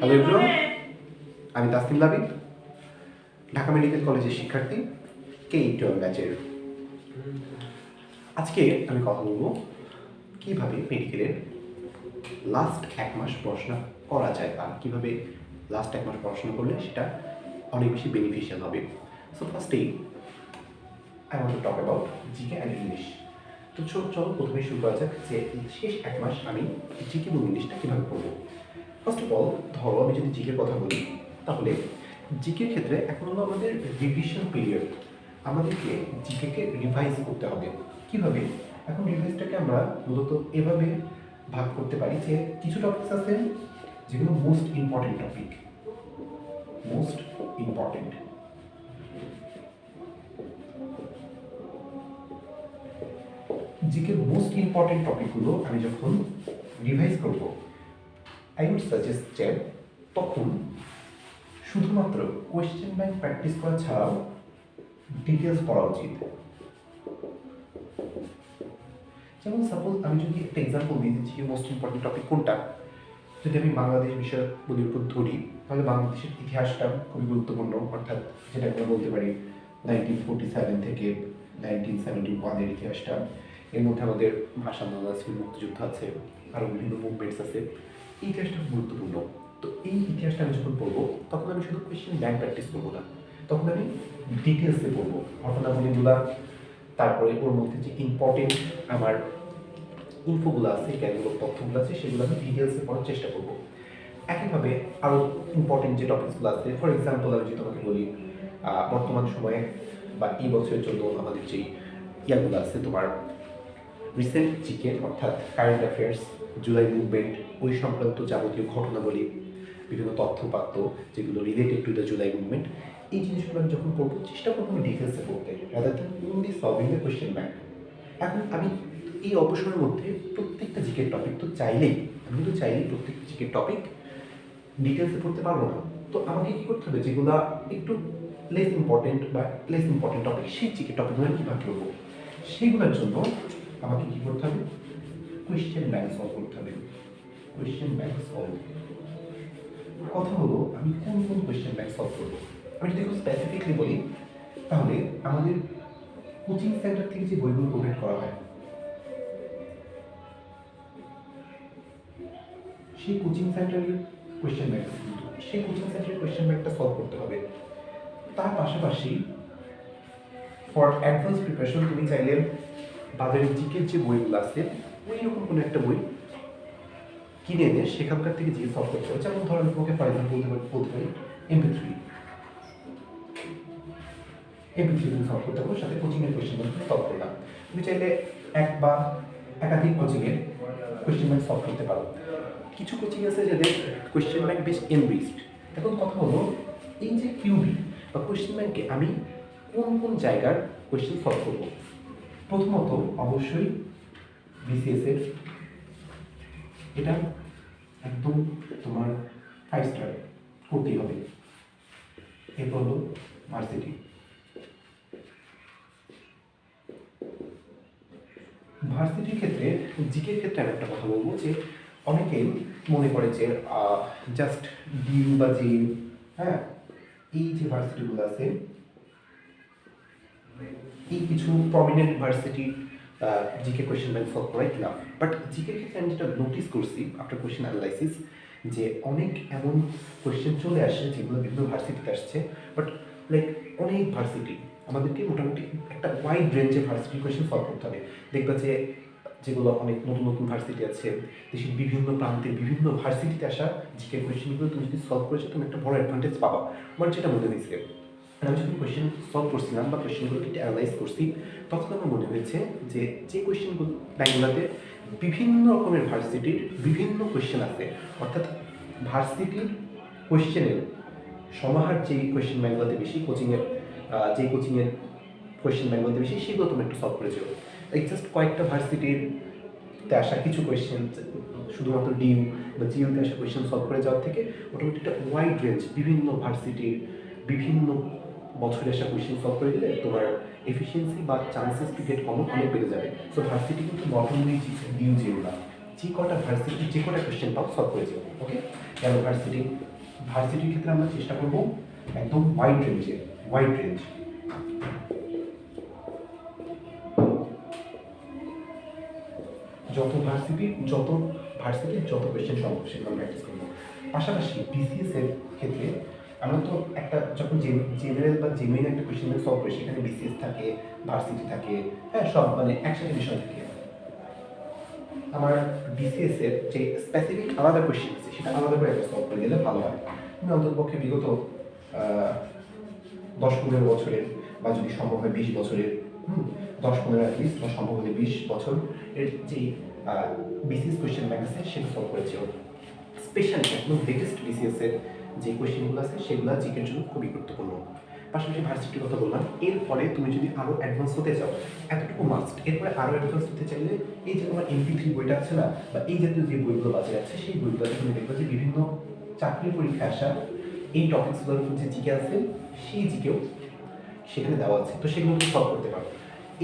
Hello everyone আমি Tasnim Labib Dhaka medical কলেজের শিক্ষার্থী কে টুয়েলভ ব্যাচের আজকে আমি কথা বলব কীভাবে মেডিকেলের লাস্ট এক মাস পড়াশোনা করা যায় বা কীভাবে লাস্ট এক মাস পড়াশোনা করলে সেটা অনেক বেশি বেনিফিশিয়াল হবে। সো ফার্স্টেই I want to talk about GK and English তো চলো প্রথমে শুরু করা যাক যে শেষ এক মাস আমি জিকে এবং ইংলিশটা কীভাবে পড়ব। ফার্স্ট অফ অল ধরো, আমি যদি জিকের কথা বলি, তাহলে জিকের ক্ষেত্রে এখন হলো আমাদের রিভিশন পিরিয়ড আমাদেরকে জিকেকে রিভাইজ করতে হবে। কীভাবে? এখন রিভাইজটাকে আমরা মূলত এভাবে ভাগ করতে পারি যে কিছু টপিকস আছে যেগুলো most important topic most important জিকের মোস্ট ইম্পর্টেন্ট টপিকগুলো আমি যখন রিভাইজ করব আই উড সাজেস্ট যে তখন শুধুমাত্র কোয়েশ্চেন ব্যাংক প্র্যাকটিস করা ছাড়াও ডিটেলস পড়া উচিত। যেমন সাপোজ আমি যদি একটা এক্সাম্পল দিই যে জিকে মোস্ট ইম্পর্টেন্ট টপিক কোনটা? যদি আমি বাংলাদেশ বিষয়গুলির উপর ধরি, তাহলে বাংলাদেশের ইতিহাসটা খুবই গুরুত্বপূর্ণ, অর্থাৎ যেটা আমরা বলতে পারি নাইনটিন ফোর্টি সেভেন থেকে নাইনটিন সেভেন্টি ওয়ানের ইতিহাসটা। এর মধ্যে আমাদের ভাষা আন্দোলন আছে মুক্তিযুদ্ধ আছে আরও বিভিন্ন মুভমেন্টস আছে। ইতিহাসটা গুরুত্বপূর্ণ। তো এই ইতিহাসটা আমি যখন পড়ব, তখন আমি শুধু কোয়েশ্চেন ব্যাংক প্র্যাকটিস করব না, তখন আমি ডিটেলসে পড়ব। ঘটনাবলীগুলা তারপরে ওর মধ্যে যে ইম্পর্টেন্ট আমার ইনফোগুলো আছে জ্ঞানমূলক তথ্যগুলো আছে, সেগুলো আমি ডিটেলসে পড়ার চেষ্টা করব। একইভাবে আরও ইম্পর্টেন্ট যে টপিকসগুলো আছে ফর এক্সাম্পল আমি যদি তোমাকে বলি বর্তমান সময়ে বা এই বছরের জন্য আমাদের যেই ইয়াগুলো আছে, তোমার রিসেন্ট জিকে অর্থাৎ কারেন্ট অ্যাফেয়ার্স জুলাই মুভমেন্ট ওই সংক্রান্ত যাবতীয় ঘটনাবলী, বিভিন্ন তথ্যপাত্র যেগুলো related to the July movement এই জিনিসগুলো আমি যখন পড়ব, চেষ্টা করব আমি ডিটেলসে পড়তে। Rather than only solving the question bank এখন আমি এই অবসরের মধ্যে প্রত্যেকটা জিকের টপিক তো চাইলেই, আমি তো চাইলেই প্রত্যেকটা জিকের টপিক ডিটেলসে পড়তে পারব না। তো আমাকে কী করতে হবে? যেগুলো একটু লেস ইম্পর্টেন্ট বা লেস ইম্পর্টেন্ট টপিক সেই জিকের টপিকগুলো আমি কীভাবে করব সেইগুলোর জন্য আমাকে কী করতে হবে? কোয়েশ্চেন ব্যাংক সলভ করতে হবে। কোয়েশ্চেন ব্যাংক সলভ কথা হলো, আমি কোন কোন কোয়েশ্চেন ব্যাংক সলভ করব? আমি যদি খুব স্পেসিফিকলি বলি, তাহলে আমাদের কোচিং সেন্টার থেকে যে বইগুলো প্রোভাইড করা হয়, সেই কোচিং সেন্টারের কোয়েশ্চেন ব্যাংক সেই কোচিং সেন্টারের কোয়েশ্চেন ব্যাংকটা সলভ করতে হবে। তার পাশাপাশি ফর অ্যাডভান্স প্রিপারেশন তুমি চাইলে বাজারে জিকের যে বইগুলো আছে ওই রকম কোনো একটা বই কিনে এনে সেখানকার থেকে সলভ করতে হবে যেমন ধরেন তোমাকে বলতে পারি বলতে পারি এমপি থ্রি এমপি থ্রি তুমি সলভ করতে পারো সাথে কোচিংয়ের কোয়েশ্চেনগুলো সলভ করলাম তুমি চাইলে এক বা একাধিক কোচিংয়ের কোয়েশ্চেন ব্যাংক সলভ করতে পারো। কিছু কোচিং আছে যাদের কোয়েশ্চেন ব্যাংক বেশ এনরিচড এখন কথা হলো এই যে কিউবি বা কোয়েশ্চেন ব্যাংকে আমি কোন কোন জায়গার কোয়েশ্চেন সলভ করব? প্রথমত অবশ্যই বিসিএস এর। এটা একদম তোমার ফাইভ স্টার করতেই হবে। এরপর হলো ভার্সিটি ভার্সিটির ক্ষেত্রে জিকের ক্ষেত্রে আমি একটা কথা বলব যে, অনেকেই মনে করে যে জাস্ট ডিউ বা জিউ হ্যাঁ? এই যে ভার্সিটিগুলো আছে, এই কিছু prominent varsity GK question bank solve করাই না বাট জিকের ক্ষেত্রে আমি যেটা নোটিস করছি আফটার কোয়েশ্চেন অ্যানালাইসিস যে অনেক এমন কোয়েশ্চেন চলে আসে যেগুলো বিভিন্ন ভার্সিটিতে আসছে বাট লাইক অনেক ভার্সিটি আমাদেরকে মোটামুটি একটা ওয়াইড রেঞ্জের ভার্সিটি কোয়েশ্চেন সলভ করতে হবে। দেখবা যে যেগুলো অনেক নতুন নতুন ভার্সিটি আছে, দেশের বিভিন্ন প্রান্তে বিভিন্ন ভার্সিটিতে আসা জিকে কোয়েশ্চেনগুলো তুমি যদি সলভ করেছ, তুমি একটা বড় অ্যাডভান্টেজ পাবা। আমার যেটা মনে হয়েছে আমি যখন কোয়েশ্চেন সলভ করছিলাম বা কোয়েশ্চেনগুলোকে অ্যানালাইজ করছি। তখন আমার মনে হয়েছে যে যে কোয়েশ্চেনগুলো ব্যাংকগুলোতে বিভিন্ন রকমের ভার্সিটির বিভিন্ন কোয়েশ্চেন আছে। অর্থাৎ ভার্সিটির কোয়েশ্চেনের সমাহার যে কোয়েশ্চেন ব্যাঙ্গলাতে বেশি কোচিংয়ের যে কোচিংয়ের কোয়েশ্চেন ব্যাংকগুলোতে বেশি, সেগুলো তুমি একটু সলভ করেছ। লাইক জাস্ট কয়েকটা ভার্সিটির তে আসা কিছু কোয়েশ্চেন শুধুমাত্র ডিউ বা জিওতে আসা কোয়েশ্চেন সলভ করে যাওয়ার থেকে, মোটামুটি একটা ওয়াইড রেঞ্জ বিভিন্ন ভার্সিটির বিভিন্ন বছরে আসা কোয়েশ্চেন সলভ করে দিলে তোমার এফিসিয়েন্সি বা চান্সেস টু গেট কমন অনেক বেড়ে যাবে। সো ভার্সিটি কিন্তু নট অনলি ডিউ জিও না যে কটা ভার্সিটি যে কটা কোয়েশ্চেন পাও সলভ করে যাব ওকে গেল ভার্সিটি ভার্সিটির ক্ষেত্রে আমরা চেষ্টা করব একদম ওয়াইড রেঞ্জে ওয়াইড রেঞ্জ যত ভার্সিটি যত ভার্সিটির যত কোয়েশ্চেন সম্ভব সেগুলো প্র্যাকটিস করব। পাশাপাশি বিসিএস এর ক্ষেত্রে আমরা তো একটা যখন জেনারেল বা জেনুইন একটা কোয়েশ্চেন সলভ করি, সেখানে বিসিএস থাকে ভার্সিটি থাকে হ্যাঁ সব মানে একসাথে বিষয় থাকে। আমার বিসিএস এর যে স্পেসিফিক আলাদা কোয়েশ্চেন আছে, সেটা আলাদা করে সলভ করে দিলে ভালো হয়। তুমি অন্ততপক্ষে বিগত দশ পনেরো বছরের বা যদি সম্ভব হয় বিশ বছরের দশ পনেরো অ্যাটলিস্ট বা সম্ভব হলে বিশ বছর এর যে বিসিএস কোয়েশ্চেন ব্যাংক আছে, সেটা সলভ করেছি স্পেশালি একদম বিগেস্ট বিসিএস এর যে কোয়েশ্চেনগুলো আছে, সেগুলো জিকের জন্য খুবই গুরুত্বপূর্ণ। পাশাপাশি ভার্সিটির কথা বললাম, এরপরে তুমি যদি আরও অ্যাডভান্স হতে চাও, এতটুকু মাস্ট এরপরে আরও অ্যাডভান্স হতে চাইলে এই যে তোমার এমপি থ্রি বইটা আছে না, বা এই জাতীয় যে বইগুলো বাজারে আছে, সেই বইগুলোতে তুমি দেখবে যে বিভিন্ন চাকরির পরীক্ষায় আসা, এই টপিকসগুলোর যে জিকে আছে, সেই জিকেও সেখানে দেওয়া আছে। তো সেগুলো তুমি সলভ করতে পারো।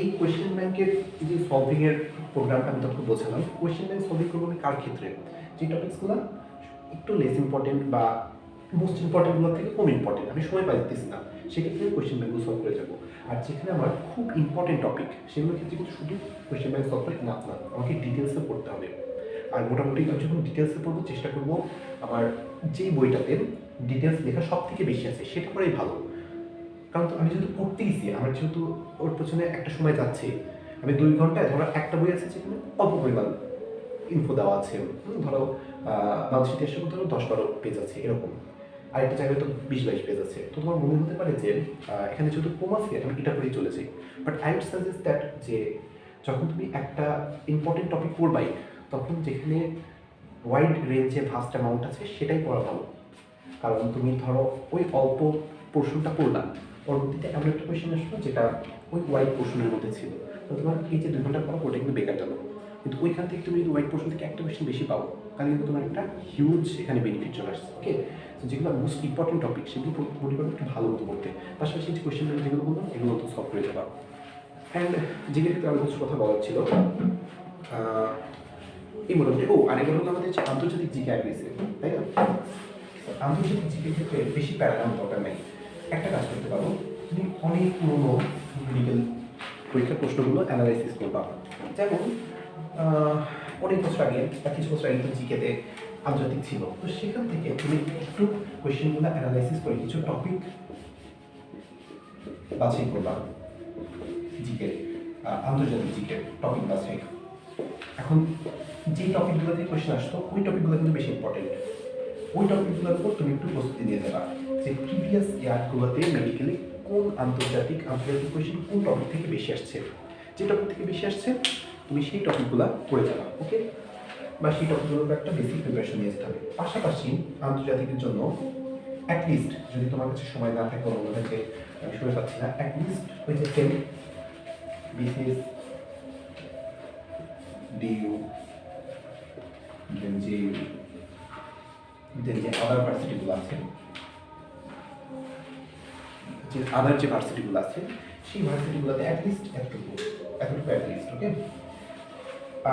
এই কোয়েশ্চেন ব্যাংকের যে সলভিং এর প্রোগ্রামটা আমি তোমাকে বোঝালাম। কোয়েশ্চেন ব্যাংক সলভিং করব কার ক্ষেত্রে? যে টপিকসগুলো একটু লেস ইম্পর্টেন্ট বা মোস্ট ইম্পর্টেন্টগুলো থেকে কম ইম্পর্টেন্ট আমি সময় পাইতেছি না। সেক্ষেত্রে আমি কোয়েশ্চেন ব্যাংকগুলো সলভ করে যাব। আর যেখানে আমার খুব ইম্পর্টেন্ট টপিক সেগুলোর ক্ষেত্রে কিন্তু শুধু কোয়েশ্চেন ব্যাংক সলভ করে না না আমাকে ডিটেলসে পড়তে হবে। আর মোটামুটি আমি যখন ডিটেলসে পড়ব, চেষ্টা করব আমার যেই বইটাতে ডিটেলস লেখা সব থেকে বেশি আছে, সেটা করেই ভালো। কারণ আমি যেহেতু পড়তেইছি আমার যেহেতু ওর পেছনে একটা সময় যাচ্ছে, আমি দুই ঘন্টায় ধরো একটা বই আছে যেখানে অল্প পরিমাণ ইনফো দেওয়া আছে। ধরো বাংলাদেশ ইতিহাসের ধরো দশ বারো পেজ আছে, এরকম। আরেকটা জায়গায় তো বিশ বাইশ পেজ আছে। তো তোমার মনে হতে পারে যে এখানে যেহেতু কম আছে আমি এটা করেই চলে যাই but I would suggest that যে, যখন তুমি একটা ইম্পর্টেন্ট টপিক পড়বাই, তখন যেখানে ওয়াইড রেঞ্জে ভাস্ট অ্যামাউন্ট আছে, সেটাই পড়া ভালো। কারণ তুমি ধরো ওই অল্প পোর্শনটা পড়লাম পরবর্তীতে এমন একটা কোয়েশ্চেন আসলো যেটা ওই ওয়াইড পোর্শনের মধ্যে ছিল। তো তোমার এই যে দুই ঘণ্টা পর ওটা কিন্তু বেকার গেল। কিন্তু ওইখান থেকে তুমি যদি ওয়াইড পোর্শন থেকে একটা কোয়েশ্চেন বেশি পাও। তাহলে কিন্তু তোমার একটা হিউজ এখানে বেনিফিট চলে আসছে ওকে তো যেগুলো মোস্ট ইম্পর্টেন্ট টপিক সেগুলো করবে একটু ভালো মতো করতে পাশাপাশি যে কোয়েশ্চেনগুলো যেগুলো বললাম, এগুলো তো সলভ করে যাবা। অ্যান্ড যেগুলো ক্ষেত্রে আরও কিছু কথা বলার ছিল এই মোটামুটি, ও, আর এগুলো আমাদের যে আন্তর্জাতিক জিকে অ্যাগ্রেসিভ তাই না? আন্তর্জাতিক জিকের ক্ষেত্রে বেশি প্যারাগ্রাম দরকার নেই। একটা কাজ করতে পারো, তুমি অনেক পুরোনো মেডিকেল পরীক্ষার প্রশ্নগুলো অ্যানালাইসিস করবা। যেমন অনেক বছর আগে বা কিছু বছর আগে জিকেতে আন্তর্জাতিক ছিল। তো সেখান থেকে তুমি একটু কোয়েশ্চেনগুলো অ্যানালাইসিস করে কিছু টপিক বাছাই করবা জিকে আন্তর্জাতিক জিকে টপিক বাছাই। এখন যে টপিকগুলো থেকে কোয়েশ্চেন আসতো, ওই টপিকগুলো কিন্তু বেশি ইম্পর্টেন্ট ওই টপিকগুলোর উপর তুমি একটু প্রস্তুতি নিয়ে যাবা যে প্রিভিয়াস ইয়ারগুলোতে মেডিকেলে কোন আন্তর্জাতিক আন্তর্জাতিক কোয়েশ্চেন কোন টপিক থেকে বেশি আসছে। যে টপিক থেকে বেশি আসছে তুমি সেই টপিকগুলো পড়ে যাবা ওকে বা সেই টপিকগুলোর একটা বেসিক প্রিপারেশন নিয়ে যেতে হবে। পাশাপাশি আন্তর্জাতিকের জন্য অ্যাটলিস্ট যদি তোমার কাছে সময় না থাকে অন্য থেকে আমি সময় পাচ্ছি না অ্যাটলিস্ট যে টেন বিসিএস ডিইউ দেন যে দেন যে আদার ভার্সিটিগুলো আছে, যে আদার যে ভার্সিটিগুলো আছে, সেই ভার্সিটিগুলোতে অ্যাটলিস্ট এতটুকু এতটুকু অ্যাটলিস্ট ওকে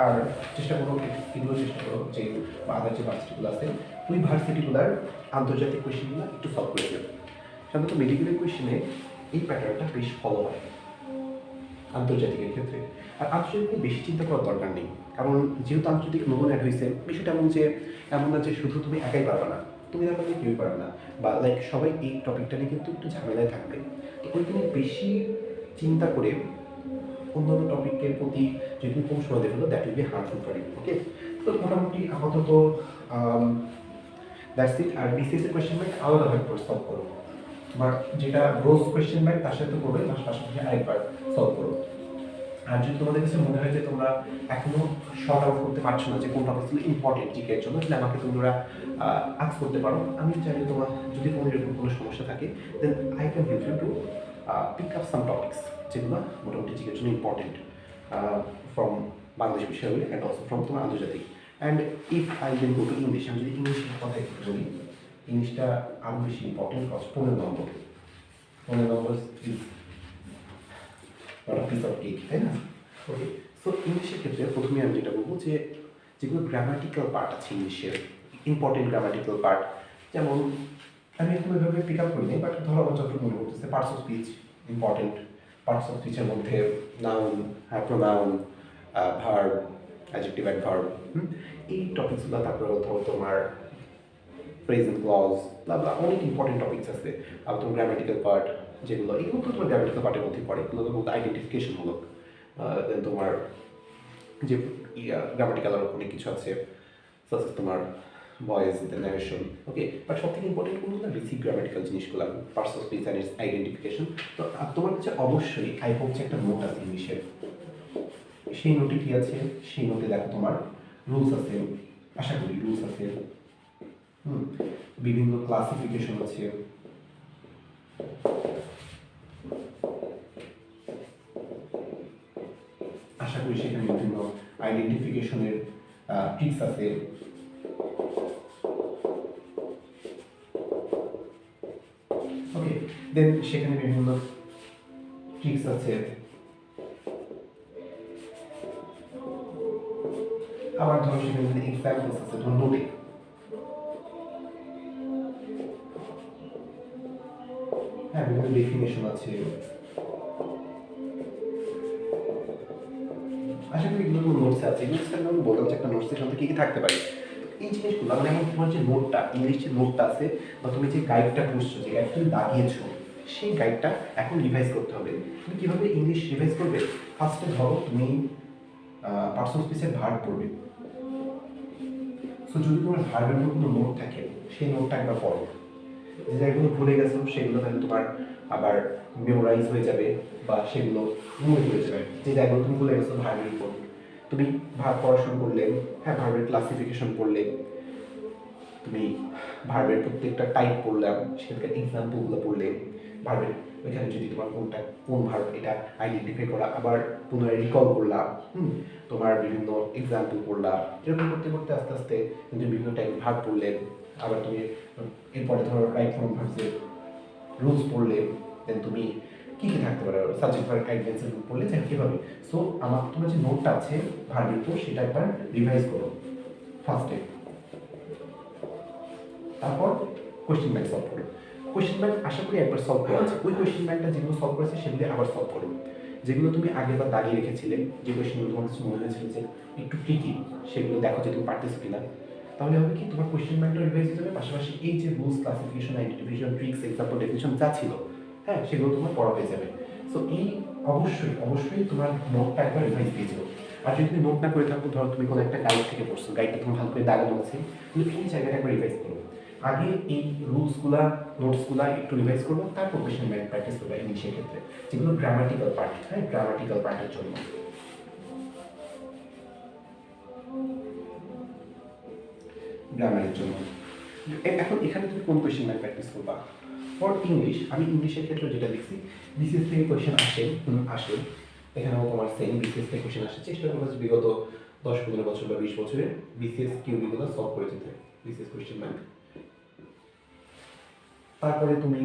আর চেষ্টা করো এগুলো চেষ্টা করো, যে আদার যে ভার্সিটিগুলো আছে, ওই ভার্সিটিগুলোর আন্তর্জাতিক কোয়েশ্চেনগুলো একটু সলভ করে দেবে সাধারণত মেডিকেলের কোয়েশ্চেনে এই প্যাটার্নটা বেশ ফলো হয় আন্তর্জাতিকের ক্ষেত্রে। আর আন্তর্জাতিক বেশি চিন্তা করার দরকার নেই। কারণ যেহেতু আন্তর্জাতিক নতুন অ্যাড হয়েছে বিষয়টা এমন যে, এমন না যে শুধু তুমি একাই পারবে না, তুমি না পারলে কেউই পারবে না। বা লাইক সবাই এই টপিকটা নিয়ে কিন্তু একটু ঝামেলায় থাকবে। তো ওইখানে বেশি চিন্তা করে অন্যান্য টপিকের প্রতি যদি কম সময় দেবে that will be harmful for you okay তো মোটামুটি আপাতত দ্যাটস ইট আর বিসিএস এর কোয়েশ্চেন ব্যাংক আলাদাভাবে সলভ করো। বা যেটা রোজ কোয়েশ্চেন ব্যাংক তার সাথে করবে, তার পাশাপাশি আরেকবার সলভ করো। আর যদি তোমাদের কাছে মনে হয় যে তোমরা এখনও শর্ট আউট করতে পারছ না যে কোন টপিকগুলো ইম্পর্টেন্ট জিকের জন্য তাহলে আমাকে তোমরা আজ করতে পারো। আমি চাইলে তোমার, যদি তোমার এরকম কোনো সমস্যা থাকে then I can help you to pick up some topics যেগুলো মোটামুটি জিকের জন্য ইম্পর্টেন্ট ফ্রম বাংলাদেশ বিষয় হলে অ্যান্ড অলসো ফ্রম তোমার আন্তর্জাতিক। And if I then go to English আমি যদি ইংলিশের কথা একটু বলি ইংলিশটা আরও বেশি ইম্পর্টেন্ট কজ পনেরো নম্বর। পনেরো number is piece of cake তাই না? ওকে সো ইংলিশের ক্ষেত্রে প্রথমে আমি যেটা বলব যে, যেগুলো গ্রামাটিক্যাল পার্ট আছে ইংলিশের ইম্পর্টেন্ট গ্রামাটিক্যাল পার্ট যেমন আমি এখন ওইভাবে পিক আপ করিনি বাট ধরো আমার যতটুকু মনে করতেছে parts of speech important parts of স্পিচের মধ্যে noun pronoun verb adjective and verb এই টপিকসগুলো তারপরে ধরো তোমার প্রেজেন্ট ক্লজ ব্লা অনেক ইম্পর্টেন্ট টপিকস আছে। আবার তোমার গ্রামাটিক্যাল পার্ট যেগুলো, এগুলো তো তোমার গ্রামাটিক্যাল পার্টের মধ্যে পড়ে। এগুলো তোমার আইডেন্টিফিকেশনমূলক তোমার যে গ্রামাটিক্যাল অনেক কিছু আছে তোমার voice the narration okay but সব থেকে ইম্পর্টেন্ট কোনগুলো বেসিক গ্রামাটিক্যাল জিনিসগুলো personal speech and its identification তো তোমার কাছে অবশ্যই আই হোপ যে একটা নোট আছে ইংলিশের সেই নোটে কি আছে? সেই নোটে দেখো তোমার রুলস আছে। আশা করি রুলস আছে। বিভিন্ন ক্লাসিফিকেশন আছে। আশা করি সেখানে বিভিন্ন আইডেন্টিফিকেশনের ট্রিক্স আছে। ওকে দেন সেখানে বিভিন্ন ট্রিক্স আছে। আবার ধরো সেখানে এক্সাম্পলস আছে, ধরো নোটে হ্যাঁ বিভিন্ন ডেফিনেশন আছে। আশা করি এগুলো নোটস আছে। আমি বললাম যে একটা নোটসের সাথে কী কী থাকতে পারে। এই জিনিসগুলো মানে এখন তোমার যে নোটটা ইংলিশ যে নোটটা আছে, বা তুমি যে গাইডটা পড়ছো যে গাইড তুমি দাগিয়েছো, সেই গাইডটা এখন রিভাইজ করতে হবে। তুমি কীভাবে ইংলিশ রিভাইজ করবে? ফার্স্টে ধরো তুমি পার্সোনাল স্পেসের ভার্ব পড়বে। সো যদি তোমার ভার্বের মধ্যে কোনো নোট থাকে, সেই নোটটা একবার পড়ো। যে জায়গাগুলো ভুলে গেছো, সেগুলো তাহলে তোমার আবার মেমোরাইজ হয়ে যাবে, বা সেগুলো মনে হয়ে যাবে। যে জায়গাগুলো তুমি ভুলে গেছো ভার্বের উপর। তুমি ভার পড়াশোনা করলে হ্যাঁ ভার্বের ক্লাসিফিকেশন পড়লে, তুমি ভার্বের প্রত্যেকটা টাইপ পড়লাম, সেখানকার এক্সাম্পলগুলো পড়লে ভার্বের ওইখানে যদি তোমার কোনটা, কোন ভার্ব এটা আইডেন্টিফাই করা, আবার পুনরায় রিকল করলাম হুম, তোমার বিভিন্ন এক্সাম্পল পড়লাম এরকম করতে করতে আস্তে আস্তে তুমি বিভিন্ন টাইপ ভার্ব পড়লে, আবার তুমি, এরপরে ধরো রাইট ফর্ম ভার্বসের রুলস পড়লে দেন তুমি কী কী থাকতে পারে? সাবজেক্ট ভার্ব অ্যাডভেন্সের রুল পড়লে যে কীভাবে? সো আমার তোমার যে নোটটা আছে ভার্বের উপর সেটা একবার রিভাইজ করো। ফার্স্টে তারপর কোয়েশ্চেন ব্যাংক সলভ করো। কোয়েশ্চেন ব্যাংক আশা করি একবার সলভ করা আছে। ওই কোয়েশ্চেন ব্যাংকটা যেগুলো সলভ করেছে, সেগুলো আবার সলভ করো। যেগুলো তুমি আগেরবার দাগিয়ে রেখেছিলে, যে কোয়েশ্চেনগুলো তোমার কাছে মনে হয়েছিল যে একটু ট্রিকি সেগুলো দেখো যে তুমি পারতেছো কিনা। তাহলে হবে কি, তোমার কোয়েশ্চেন ব্যাংকটা রিভাইজ হয়ে যাবে। পাশাপাশি এই যে rules classification identification tricks example definition যা ছিল হ্যাঁ সেগুলো তোমার পড়া হয়ে যাবে। সো এই অবশ্যই অবশ্যই তোমার নোটটা একবার রিভাইজ দিয়ে যাব আর যদি তুমি নোট না করে থাকো, ধরো তুমি কোনো একটা গাইড থেকে পড়ছো গাইডটা তোমার ভালো করে দাগানো আছে তুমি এই জায়গাটা একবার রিভাইজ করো। আগে এই রুলসগুলা নোটসগুলা একটু রিভাইজ করব তারপর কোয়েশ্চেন ব্যাংক প্র্যাকটিস করব ইংলিশের ক্ষেত্রে। যেগুলো গ্রামাটিক্যাল পার্ট হ্যাঁ গ্রামাটিক্যাল পার্টের জন্য। গ্রামারের জন্য। এখন এখানে তুমি কোন কোয়েশ্চেন ব্যাংক প্র্যাকটিস করবা? ফর ইংলিশ আমি ইংলিশের ক্ষেত্রে যেটা দেখছি বিসিএস থেকে কোয়েশ্চেন আসে আসে। এখানেও তোমার সেম বিসিএস থেকে কোয়েশ্চেন আসে। চেষ্টা করব বিগত দশ, পনেরো বছর বা বিশ বছরে বিসিএস কিউবিগুলো সলভ করে যেতে। বিসিএস কোয়েশ্চেন ব্যাংক তারপরে তুমি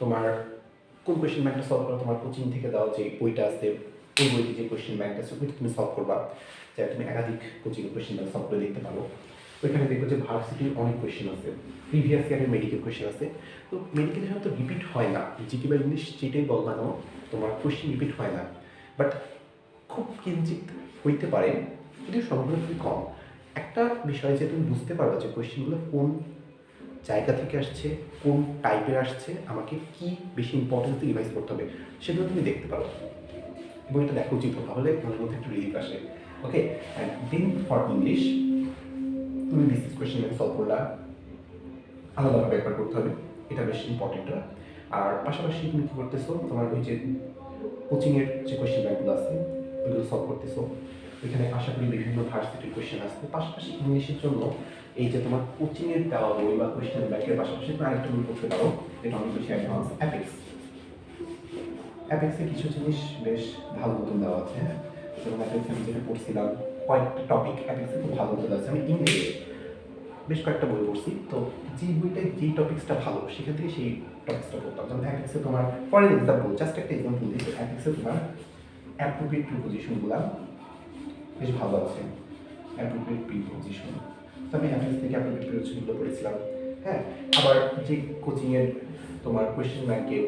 তোমার কোন কোয়েশ্চেন ব্যাংকটা সলভ করো? তোমার কোচিং থেকে দেওয়া যে বইটা আছে, এই বইতে যে কোয়েশ্চেন ব্যাংকটা আছে, ওইটা তুমি সলভ করবা। যে তুমি একাধিক কোচিং কোয়েশ্চেন ব্যাংক সলভ করে দেখতে পারো। ওইখানে দেখব যে ভার্সিটির অনেক কোয়েশ্চেন আছে প্রিভিয়াস ইয়ারের মেডিকেল কোয়েশ্চেন আছে। তো মেডিকেল সাধারণত রিপিট হয় না। জিকে বা ইংলিশ যেটাই বল না কেন, তোমার কোয়েশ্চেন রিপিট হয় না। বাট খুব কিঞ্চিত হইতে পারে, যদিও সম্ভাবনা খুবই কম। একটা বিষয় যে তুমি বুঝতে পারবে যে কোয়েশ্চেনগুলো কোন জায়গা থেকে আসছে, কোন টাইপের আসছে, আমাকে কি বেশি ইম্পর্টেন্স রিভাইজ করতে হবে, সেগুলো তুমি দেখতে পারো। এবং এটা দেখা উচিত তাহলে মনের মধ্যে একটু রিলিফ আসে। Okay and then for English তুমি বিসিএস কোয়েশ্চেন সলভ করলা। আলাদাভাবে একবার করতে হবে, এটা বেশ ইম্পর্টেন্ট আর পাশাপাশি তুমি কী করতেছো, তোমার ওই যে কোচিংয়ের যে কোয়েশ্চেন ব্যাংকগুলো আছে, ওইগুলো সলভ করতেছো। এখানে আশা করি বিভিন্ন ভার্সিটির কোয়েশ্চেন আসবে। পাশাপাশি ইংলিশের জন্য এই যে তোমার কোচিংয়ের দেওয়া বই বা কোয়েশ্চেন ব্যাংকের পাশাপাশি তুমি আরেকটা বই করতে পারো, এটা অনেক বেশি অ্যাডভান্স অ্যাপেক্স অ্যাপেক্সে কিছু জিনিস বেশ ভালো মতন দেওয়া আছে হ্যাঁ? যেমন অ্যাপেক্স আমি যেটা পড়ছিলাম কয়েকটা টপিক অ্যাপেক্সে খুব ভালো দেওয়া আছে আমি ইংলিশে বেশ কয়েকটা বই পড়ছি, তো যে বইটায় যেই টপিক্সটা ভালো, সেখান থেকে সেই টপিক্সটা পড়তাম। যেমন অ্যাপেক্সে তোমার ফর এক্সাম্পল জাস্ট একটা এক্সাম্পল দিচ্ছি অ্যাপেক্সে তোমার অ্যাপ্রোপ্রিয়েট প্রিপোজিশনগুলো বেশ ভালো আছে। অ্যাপ্রোপ্রিয়েট প্রিপোজিশন তো আমি অ্যাপ্লিস থেকে অ্যাপ্রোপ্রিয়েট প্রিপোজিশনগুলো পড়েছিলাম। হ্যাঁ আবার যে কোচিংয়ের তোমার কোয়েশ্চেন ব্যাংকে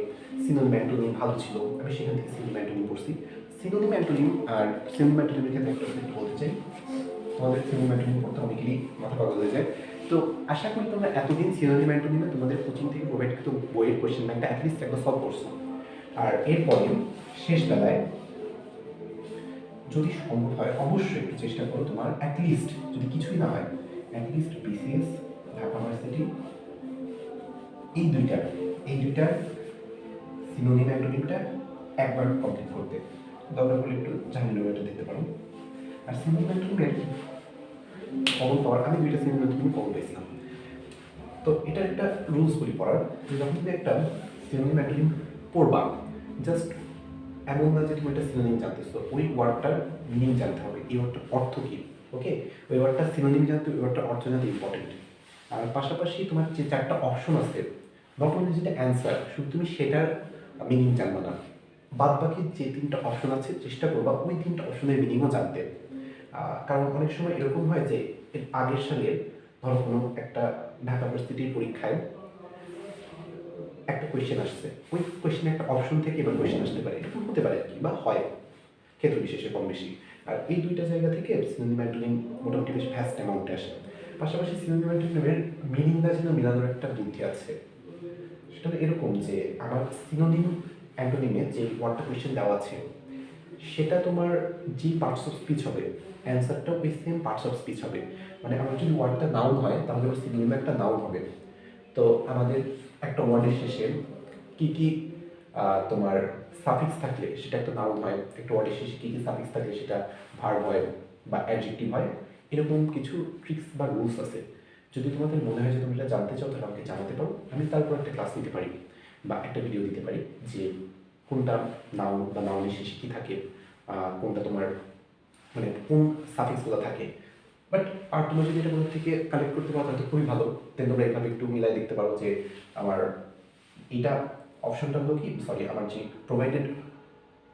সিনোনিম অ্যান্টোনিম ভালো ছিল, আমি সেখান থেকে সিনোনিম অ্যান্টোনিম পড়ছি। সিনোনিম অ্যান্টোনিম আর সিনোনিম অ্যান্টোনিমের ক্ষেত্রে একটা বলতে চাই, তোমাদের সিনোনিম অ্যান্টোনিম পড়তে অনেকেরই মাথা পাগল হয়ে যায়। তো আশা করি তোমরা এতদিন সিনোনিম অ্যান্টোনিমে তোমাদের কোচিং থেকে প্রোভাইড কিন্তু বইয়ের কোয়েশ্চেন ব্যাংকটা অ্যাটলিস্ট একবার সলভ করছ। আর এরপরে শেষ বেলায় যদি সম্ভব হয়, অবশ্যই একটু চেষ্টা করো তোমার অ্যাটলিস্ট যদি কিছুই না হয় অ্যাটলিস্ট বিসিএস ঢাকা ভার্সিটি এই দুইটার এই দুইটার সিনোনিম অ্যান্টোনিমটা একবার কমপ্লিট করতে। দরকার হলে একটু জাহাঙ্গীরনগরটা দিতে পারো। আর সিনোনিম অ্যান্টোনিমের কমন পাওয়ার আমি দুইটা সিনোনিম অ্যান্টোনিম কমন পেয়েছিলাম। তো এটা একটা রুলস বলি পড়ার যখন তুমি একটা সিনোনিম অ্যান্টোনিম পড়বা জাস্ট এমন না যে তুমি একটা সিনোনিম জানতেছো ওই ওয়ার্ডটার মিনিং জানতে হবে। এই ওয়ার্ডটার অর্থ কী? ওকে ওই ওয়ার্ডটা সিনোনিম জানতে, ওই ওয়ার্ডটার অর্থ জানতে ইম্পর্টেন্ট আর পাশাপাশি তোমার যে চারটা অপশন আছে নট অনলি যেটা অ্যান্সার শুধু তুমি সেটার মিনিং জানবে না। বাদ বাকি যে তিনটা অপশন আছে, চেষ্টা করবা ওই তিনটা অপশনের মিনিংও জানতে। কারণ অনেক সময় এরকম হয় যে, এর আগের সালে ধরো কোনো একটা ঢাকা ভার্সিটির পরীক্ষায় একটা কোয়েশ্চেন আসছে। ওই কোয়েশ্চেনে একটা অপশন থেকে এবার কোয়েশ্চেন আসতে পারে। এরকম হতে পারে কি বা হয়। ক্ষেত্র বিশেষে কম বেশি। আর এই দুইটা জায়গা থেকে অ্যান্টোনিম মোটামুটি বেশ ভ্যাস্ট অ্যামাউন্টে আসে। পাশাপাশি সিনোনিম অ্যান্টোনিমের মিনিংটা যেন মিলানোর একটা বুদ্ধি আছে। সেটা এরকম যে, আমার সিনোনিম অ্যান্টোনিমে যে ওয়ার্ডটা কোয়েশ্চেন দেওয়া আছে, সেটা তোমার যে পার্টস অফ স্পিচ হবে। অ্যান্সারটাও ওই সেম পার্টস অফ স্পিচ হবে। মানে আমার যদি ওয়ার্ডটা নাউন হয়, তাহলে ওর সিনোনিমে একটা নাউন হবে। তো আমাদের একটা ওয়ার্ডের শেষে কি কি তোমার সাফিক্স থাকলে সেটা একটা নাউন হয়। একটা ওয়ার্ডের শেষে কী কী সাফিক্স থাকলে সেটা ভার্ব হয় বা অ্যাডজেক্টিভ হয়। এরকম কিছু ট্রিক্স বা রুলস আছে। যদি তোমাদের মনে হয় যে তুমি এটা জানতে চাও, তাহলে আমাকে জানাতে পারো। আমি তারপর একটা ক্লাস নিতে পারি বা একটা ভিডিও দিতে পারি যে কোনটা নাউন বা নাউনের শেষে কী থাকে কোনটা তোমার মানে কোন সাফিক্সগুলো থাকে। বাট আর তোমরা যদি এটা কোথা থেকে কালেক্ট করতে পারো, তাহলে খুবই ভালো। দেন তোমরা এভাবে একটু মিলাই দেখতে পারো যে আমার এটা অপশনটা হলো কি? সরি আমার যে প্রোভাইডেড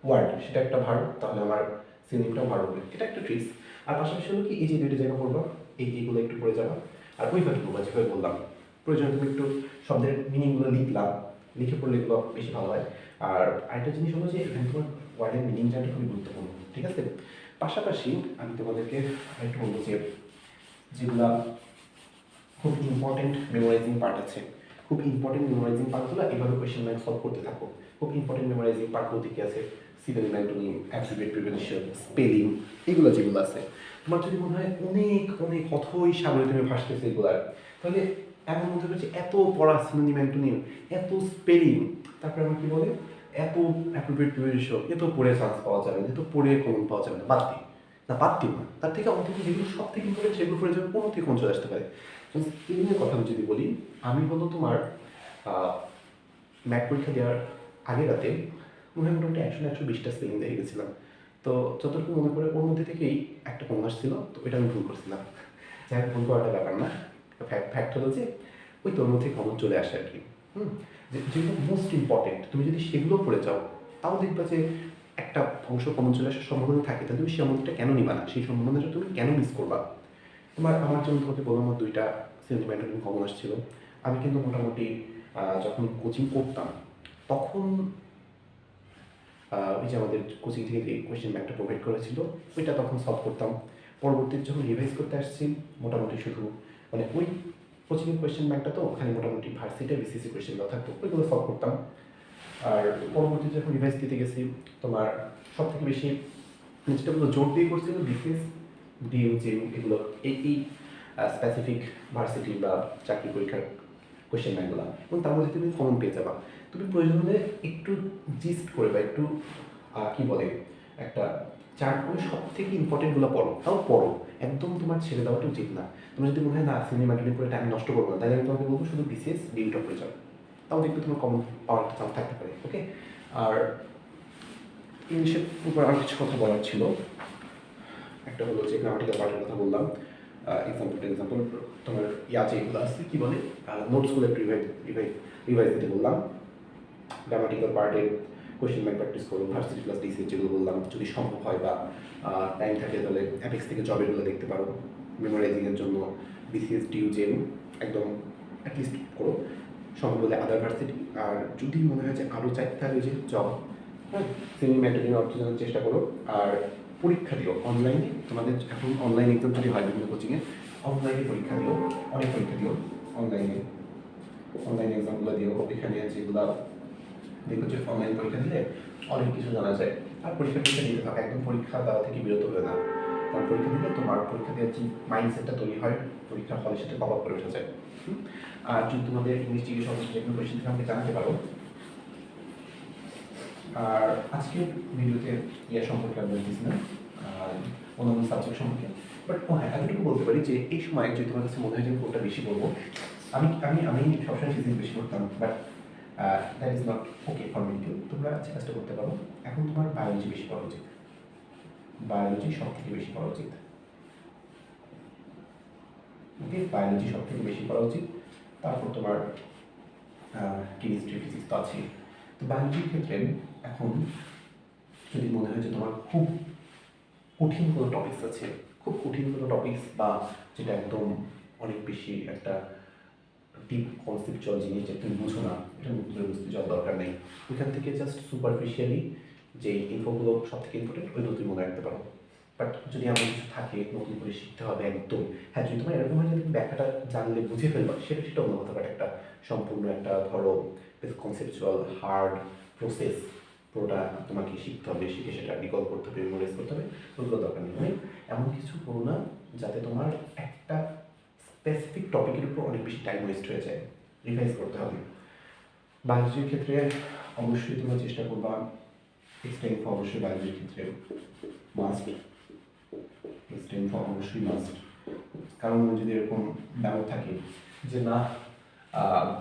ওয়ার্ড সেটা একটা ভার তাহলে আমার সিনিমটাও ভার হবে। এটা একটা ট্রিক্স আর পাশাপাশি হলো কি? এই যে দুইটা জায়গা পড়বা, এই এইগুলো একটু পড়ে যাবা। আর ওইভাবে পড়বা, যেভাবে বললাম। প্রয়োজন তুমি একটু শব্দের মিনিংগুলো লিখলাম লিখে পড়লে এগুলো বেশি ভালো হয়। আর আরেকটা জিনিস হলো যে এখানে তোমার ওয়ার্ডের মিনিং জানটা খুবই গুরুত্বপূর্ণ, ঠিক আছে? পাশাপাশি আমি তোমাদেরকে আরেকটু বলব যে, যেগুলা খুব ইম্পর্টেন্ট মেমোরাইজিং পার্ট আছে, খুব ইম্পর্টেন্ট মেমোরাইজিং পার্টগুলো এভাবে কোয়েশ্চেন ব্যাংক সলভ করতে থাকো। খুব ইম্পর্টেন্ট মেমোরাইজিং পার্ট বলতে কি আছে? সিভিল ম্যান্টোনিম অ্যাপ্রিভেট প্রিপারেশন, স্পেলিং, এগুলো যেগুলো আছে। তোমার যদি মনে হয় অনেক অনেক অথই সাগরে তুমি ভাসতেছে এগুলার তাহলে এমন মধ্যে হচ্ছে এত পড়া সিনোনিম অ্যান্টোনিম এত স্পেলিং, তারপরে আমার কি বলে? এত অ্যাপ্রিভেট প্রিপারেশন এত পড়ে চান্স পাওয়া যাবে না, এত পড়ে কমন পাওয়া যাবে না, বাদ দিই না, বাদ দিও না। তার থেকে অন্তত যেগুলো সব থেকে ইম্পর্টেন্ট সেগুলো পড়ে যাবে কোনো থেকে কোন চলে আসতে পারে। স্পেলিংয়ের কথা আমি যদি বলি, আমি হলো তোমার ম্যাথ পরীক্ষা দেওয়ার আগে রাতে, মনে হয় মোটামুটি একশো একশো বিশটা স্পেলিং দেখে গেছিলাম। তো যতটুকু মনে করে ওর মধ্যে থেকেই একটা কমন আসছিল তো ওইটা আমি ভুল করছিলাম। যাই হোক, ভুল করাটা ব্যাপার না। ফ্যাক্ট হলো যে ওই তোর মধ্যে কমন চলে আসে আর কি। হুম? যেগুলো মোস্ট ইম্পর্টেন্ট তুমি যদি সেগুলো পড়ে যাও, তাও দেখবা যে একটা অংশ কমন চলে আসার সম্ভাবনা থাকে, তাহলে তুমি সেই অংশটা কেন নিবা না? সেই সম্ভাবনাটা তুমি কেন মিস করবা? তোমার, আমার জন্য তোমাকে বললাম দুইটা সেন্টিমেন্টাল কমন আসছিল। আমি কিন্তু মোটামুটি যখন কোচিং করতাম, তখন ওই যে আমাদের কোচিং থেকে যে কোয়েশ্চেন ব্যাংকটা প্রোভাইড করেছিল ওইটা তখন সলভ করতাম। পরবর্তীতে যখন রিভাইজ করতে আসছি, মোটামুটি শুধু মানে ওই কোচিং কোয়েশ্চেন ব্যাংকটা তো ওখানে মোটামুটি ভার্সিটি বিসিসি কোয়েশ্চেন দেওয়া থাকতো, ওইগুলো সলভ করতাম। আর পরবর্তীতে যখন রিভাইজ দিতে গেছি, তোমার সব থেকে বেশি যেটা জোর দিয়ে করছিল বিসিএস ডিউ যে এগুলো এই এই স্পেসিফিক ভার্সিটি বা চাকরি পরীক্ষার কোয়েশ্চেন ব্যাংকগুলো এবং তার মধ্যে তুমি কমন পেয়ে যাবা। তুমি প্রয়োজন হলে একটু জিস্ট করে বা একটু কি বলে, একটা করে সব থেকে ইম্পর্টেন্টগুলো পড়ো। তাও পড়ো। একদম তোমার ছেড়ে দেওয়াটা উচিত না। তোমার যদি মনে হয়, না সিনেমা টিনে করে টাইম নষ্ট করব না, তাহলে আমি তোমাকে বলব, শুধু বিসিএস ডিউটা করে যাও। তাও দেখবে তোমার কমন পাওয়ার চান্স থাকতে পারে ওকে আর ইংলিশের উপর আর কিছু কথা বলার ছিল। একটা হলো যে গ্রামাটিক্যাল পার্টের কথা বললাম। এক্সাম্পল এক্সাম্পল তোমার ইয়া যেগুলো আছে, কী বলে? নোটসগুলো একটু রিভাইজ রিভাইজ রিভাইজ দিতে বললাম। গ্রামাটিক্যাল পার্টের কোয়েশ্চেন ব্যাংক প্র্যাকটিস করো ভার্সিটি প্লাস ডিসি যেগুলো বললাম, যদি সম্ভব হয় বা টাইম থাকে তাহলে অ্যাপেক্স থেকে জবেরগুলো দেখতে পারো মেমোরাইজিংয়ের জন্য বিসিএস ডিউজেন একদম অ্যাটলিস্ট করো। সম্ভব হলে আদার ভার্সিটি আর যদি মনে হয় যে আরও চাইতে তাহলে যে জব হ্যাঁ সেমি ম্যাটেরিয়াল অর্জনের চেষ্টা করো। আর পরীক্ষা দিও অনলাইনে তোমাদের এখন অনলাইন এক্সাম যদি হয় বিভিন্ন কোচিংয়ে অনলাইনে পরীক্ষা দিও, অনেক পরীক্ষা দিও অনলাইনে অনলাইন এক্সামগুলো দিও, এখানে যেগুলো দেখো যে অনলাইন পরীক্ষা দিলে অনেক কিছু জানা যায়। আর পরীক্ষা টরীক্ষা দিতে থাকো, একদম পরীক্ষা দেওয়া থেকে বিরত হবে না। কারণ পরীক্ষা দিলে তোমার পরীক্ষা দেওয়ার যে মাইন্ডসেটটা তৈরি হয় পরীক্ষার হলের সাথে কভার করে উঠে যায়। আর যদি তোমাদের সমস্ত যে কোনো কোয়েশ্চেন আমাকে জানাতে পারো। আর আজকে ভিডিওতে ইয়া সম্পর্কে আমি বলতেছি না অন্যান্য সাবজেক্ট সম্পর্কে। বাট হ্যাঁ এতটুকু বলতে পারি যে এই সময় যদি তোমার কাছে মনে হয় যে কোনটা বেশি পড়ব আমি আমি আমি সবসময় ফিজিক্স বেশি পড়তাম but that is not okay for me too তোমরা যে কাজটা করতে পারো, এখন তোমার বায়োলজি বেশি পড়া উচিত। বায়োলজি সব থেকে বেশি পড়া উচিত। ওকে বায়োলজি সব থেকে বেশি পড়া উচিত। তারপর তোমার কেমিস্ট্রি ফিজিক্স তো আছে তো বায়োলজির ক্ষেত্রে এখন যদি মনে হয় যে তোমার খুব কঠিন কোনো টপিকস আছে, খুব কঠিন কোনো টপিকস বা যেটা একদম অনেক বেশি একটা ডিপ কনসেপচুয়াল জিনিস যে তুমি বুঝো না এটা নতুন বুঝতে যাওয়ার দরকার নেই। ওইখান থেকে জাস্ট সুপারফিশিয়ালি যে ইনফোগুলো সব থেকে ইম্পর্টেন্ট ওই নতুন মনে রাখতে পারো। বাট যদি এমন কিছু থাকে, নতুন করে শিখতে হবে একদম। হ্যাঁ যদি তোমার এরকম হয় যে ব্যাখ্যাটা জানলে, বুঝে ফেলবা, সেটা সেটা অন্য কথা বাট একটা সম্পূর্ণ একটা ধরো কনসেপচুয়াল হার্ড প্রসেস পুরোটা তোমাকে শিখতে হবে, শিখে সেটা রিকল করতে হবে মেমোরাইজ করতে হবে, ওগুলো দরকার নেই। মানে এমন কিছু করো না যাতে তোমার একটা স্পেসিফিক টপিকের উপর অনেক বেশি টাইম ওয়েস্ট হয়ে যায়। রিভাইজ করতে হবে। বায়োলজির ক্ষেত্রে অবশ্যই তোমরা চেষ্টা করবা এক্সট্রা ইনফো অবশ্যই বায়োলজির ক্ষেত্রে। মাস্ট এক্সট্রা ইনফো অবশ্যই মাস্ট কারণ যদি এরকম ব্যাপার থাকে যে না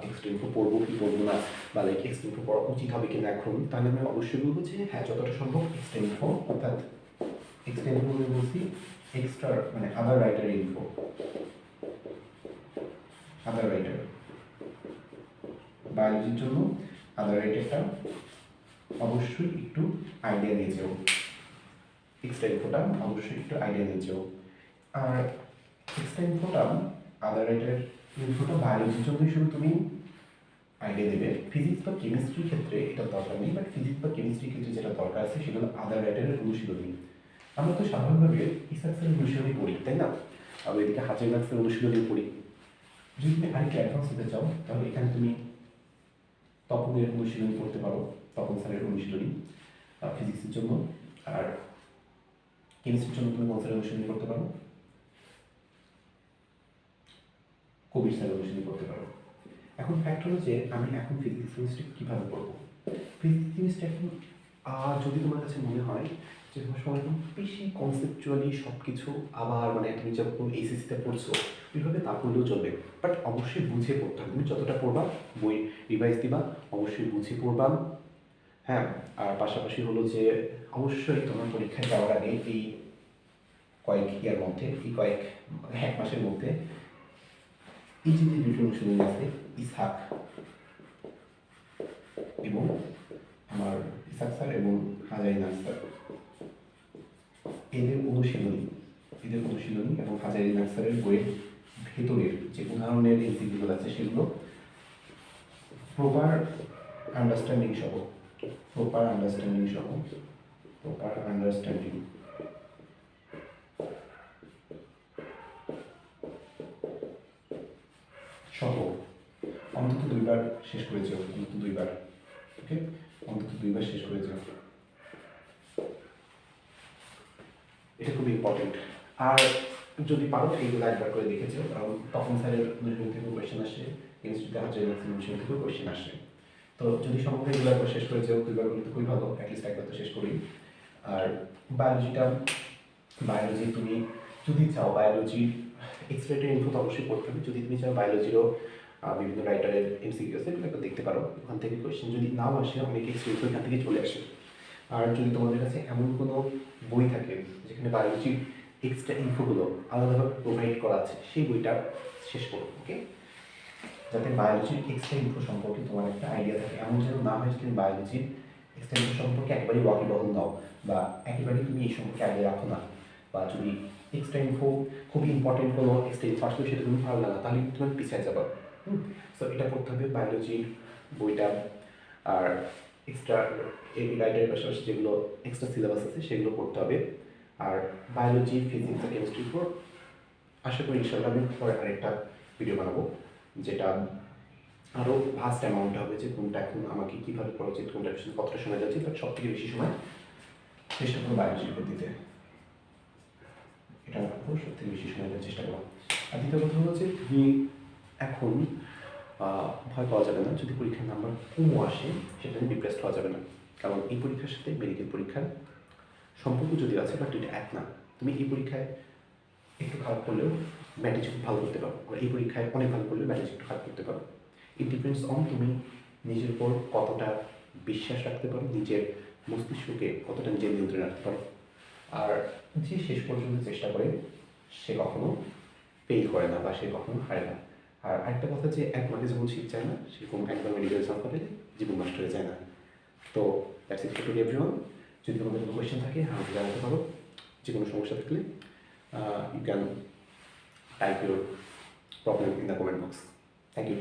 এক্সট্রা ইনফো পড়ব কি পড়ব না, বা লাইক এক্সট্রা ইনফো পড়া উচিত হবে কিনা এখন, তাহলে আমি অবশ্যই বলব যে হ্যাঁ যতটা সম্ভব এক্সট্রা ইনফো অর্থাৎ এক্সট্রা ইনফো আমি বলছি এক্সট্রা মানে other writer info other writer বায়োলজির জন্য আদার রাইটারটা অবশ্যই একটু আইডিয়া নিয়ে যাও। এক্সট্রা ইনফোটা অবশ্যই একটু আইডিয়া নিয়ে যাও। আর এক্সট্রা ইনফোটা আদার রাইটার ইনফোটা বায়োলজির জন্য শুধু তুমি আইডিয়া দেবে। ফিজিক্স বা কেমিস্ট্রির ক্ষেত্রে এটা দরকার নেই বাট ফিজিক্স বা কেমিস্ট্রির ক্ষেত্রে যেটা দরকার আছে সেগুলো আদার রাইটারের অনুশীলনী। আমরা তো স্বাভাবিকভাবে ইসাক্সের অনুশীলনী পড়ি, তাই না? আর এদিকে হাজার মার্ক্সের অনুশীলনী পড়ি। যদি তুমি আরেকটু অ্যাডভান্স হতে চাও, তাহলে এখানে তুমি তপনের অনুশীলনী করতে পারো তপন স্যারের অনুশীলনী ফিজিক্সের জন্য। আর কেমিস্ট্রির জন্য তুমি কোন স্যারের অনুশীলনী করতে পারো? কবির স্যারের অনুশীলনী করতে পারো। এখন ফ্যাক্ট হলো যে আমি এখন ফিজিক্স কেমিস্ট্রি কীভাবে করব? ফিজিক্স কেমিস্ট্রি এখন যদি তোমার কাছে মনে হয় যে তোমার বেশি কনসেপচুয়ালি সব কিছু আবার মানে তুমি যখন এইচএসিতে পড়ছো ওইভাবে তা পড়লেও চলবে? বাট অবশ্যই বুঝে পড়তে তুমি যতটা পড়বা, বই রিভাইজ দিবা, অবশ্যই বুঝে পড়বা। হ্যাঁ আর পাশাপাশি হলো যে অবশ্যই তোমার পরীক্ষায় যাওয়ার আগে এই কয়েক ইয়ার মধ্যে, এই কয়েক এক মাসের মধ্যে এই যে যে দুটো অনুশীলনী আছে, ইসহাক এবং আমার ইসাক স্যার এবং হাজারি নাথ স্যার এদের অনুশীলনী এদের অনুশীলনী এবং হাজারি নাথ স্যারের বইয়ের ভেতরের যে উদাহরণের এনসিগুলো আছে সেগুলো প্রপার আন্ডারস্ট্যান্ডিং সহ প্রপার আন্ডারস্ট্যান্ডিং সহ প্রপার আন্ডারস্ট্যান্ডিং সহ, অন্তত দুইবার শেষ করেছে অন্তত দুইবার ওকে অন্তত দুইবার শেষ করেছে এটা খুবই ইম্পর্টেন্ট আর যদি পারো এইগুলো একবার করে দেখেছ, কারণ তখন স্যারের অনুশীলন থেকেও কোয়েশ্চেন আসে ইনস্টিটিউটে হাজার থেকেও কোয়েশ্চেন আসে। তো যদি সম্ভব এগুলো একবার শেষ করে যাও, দুইবার করলে তো খুবই ভালো অ্যাটলিস্ট একবার তো শেষ করি। আর বায়োলজিটা বায়োলজি তুমি যদি চাও বায়োলজি এক্সপ্লেটেড ইনফো তো অবশ্যই পড়তে হবে। যদি তুমি চাও বায়োলজিরও বিভিন্ন রাইটারের এমসিকিউ আছে একবার দেখতে পারো। ওখান থেকে কোয়েশ্চেন যদি নাও আসে, অনেক এক্সপিরিয়েন্স ওইখান থেকে চলে আসে। আর যদি তোমাদের কাছে এমন কোনো বই থাকে যেখানে বায়োলজির এক্সট্রা ইনফোগুলো আলাদাভাবে প্রোভাইড করা আছে, সেই বইটা শেষ করো ওকে যাতে বায়োলজির এক্সট্রা ইনফো সম্পর্কে তোমার একটা আইডিয়া থাকে। এমন যেন না হয় তুমি বায়োলজির এক্সট্রা ইনফো সম্পর্কে একেবারেই ওয়াকিবহল নাও বা একেবারেই তুমি এই সম্পর্কে আইডিয়া রাখো না বা যদি এক্সট্রা ইনফো খুবই ইম্পর্টেন্ট কোনো এক্সট্রা ইনফো আসলে সেটা তুমি ভালো লাগা, তাহলে তুমি পিছিয়ে যাবে, হুম? সো এটা করতে হবে বায়োলজির বইটা আর এক্সট্রা এই রাইটারের পাশাপাশি যেগুলো এক্সট্রা সিলেবাস আছে, সেগুলো পড়তে হবে। আর বায়োলজি ফিজিক্স আর কেমিস্ট্রির উপর আশা করি ইনশাল্লাহ আমি পরে আরেকটা ভিডিও বানাবো, যেটা আরও ভাস্ট অ্যামাউন্ট হবে যে কোনটা এখন আমাকে কীভাবে করা উচিত, কোনটা পিছনে কতটা সময় যাচ্ছে বাট সব থেকে বেশি সময় চেষ্টা করব বায়োলজির উপর দিতে। এটা রাখব সব থেকে বেশি সময় দেওয়ার চেষ্টা করব। আর দ্বিতীয় কথা হলো যে তুমি এখন ভয় পাওয়া যাবে না। যদি পরীক্ষার নাম্বার কমও আসে, সেটা নিয়ে ডিপ্রেসড হওয়া যাবে না। কারণ এই পরীক্ষার সাথে মেডিকেল পরীক্ষার সম্পর্ক যদি আছে বাট এটা এক না। তুমি এই পরীক্ষায় একটু খারাপ করলেও ম্যানেজ ভালো করতে পারো। এই পরীক্ষায় অনেক ভালো করলেও ম্যানেজ একটু খারাপ করতে পারো। ইট ডিপেন্ডস অন তুমি নিজের উপর কতটা বিশ্বাস রাখতে পারো, নিজের মস্তিষ্ককে কতটা নিজের নিয়ন্ত্রণে রাখতে পারো। আর যে শেষ পর্যন্ত চেষ্টা করে, সে কখনো ফেল করে না বা সে কখনো হারে না। আর একটা কথা যে এক মাঠে যেমন শীত চায় না সেরকম একবার মেডিকেল করে জীবন নষ্ট হয়ে যায় না। তো এভরিওয়ান যদি তোমাদের কোনো কোয়েশ্চেন থাকে আমাকে জানাতে পারো। যে কোনো সমস্যা থাকলে you can type your problem in the comment box thank you